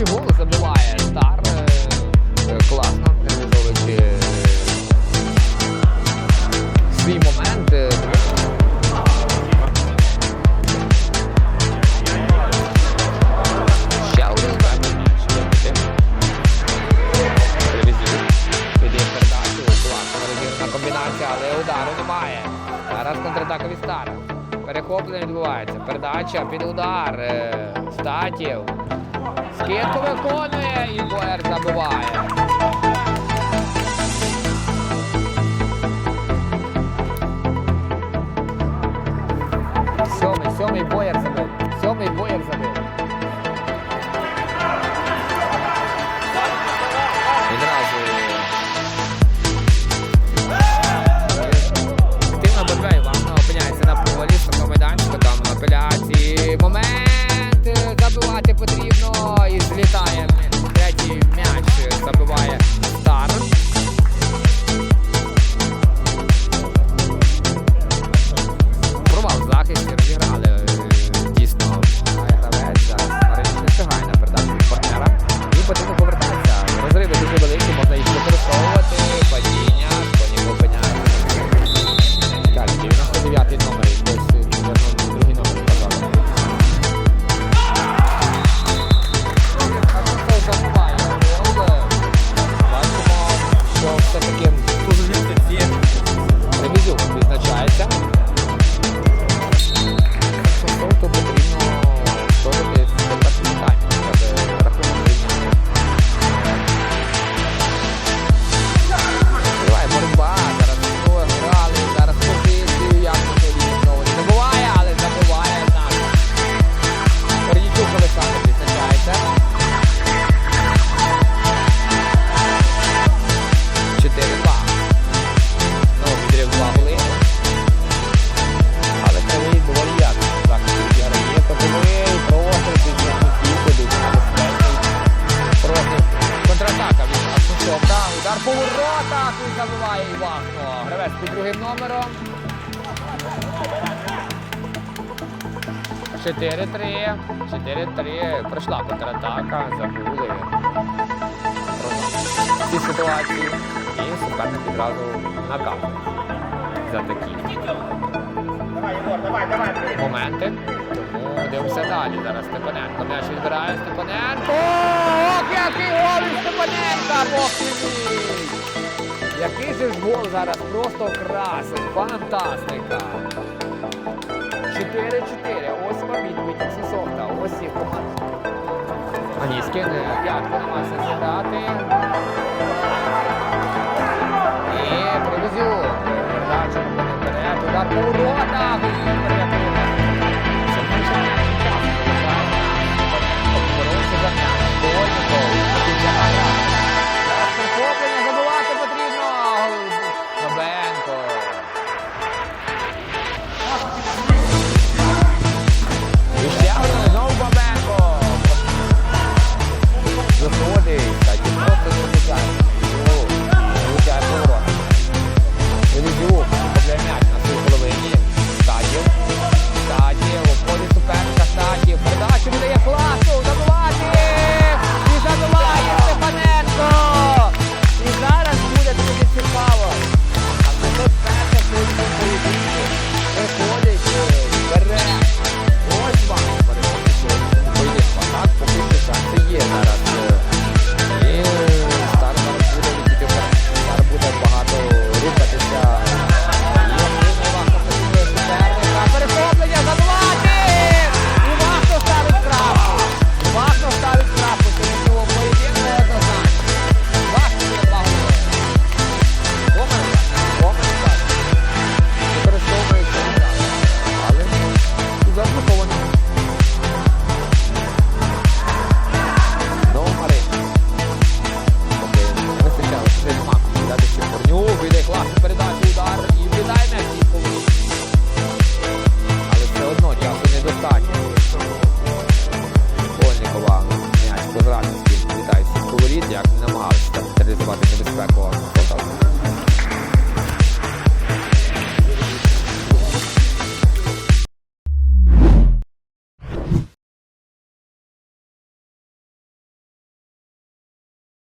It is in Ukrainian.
свій голос забиває. Стар е, е, класно реалізовуючи е, свій момент. Але удару немає. Зараз контратака стара. Перехоплення відбувається. Передача під удар. Статів. Скидку виконує і Боєр забуває. Удар по воротах забиває Івахно. Гравець під другим номером. 4-3. 4-3. Прийшла контратака. Забули. Ці ситуації. І суперник відразу наказує. За такі. Давай, Єгор, давай, давай. Моменти. Дивимося далі. Зараз Степаненко не відбирає Степаненко. Ох, який гол від Степаненка! Який же ж гол зараз просто красень, фантастика! 4-4. Ось вам відповідь Сісофта. Ось їх команда. Аніськін, як намагався зіграти. І привезю. Передача, удар по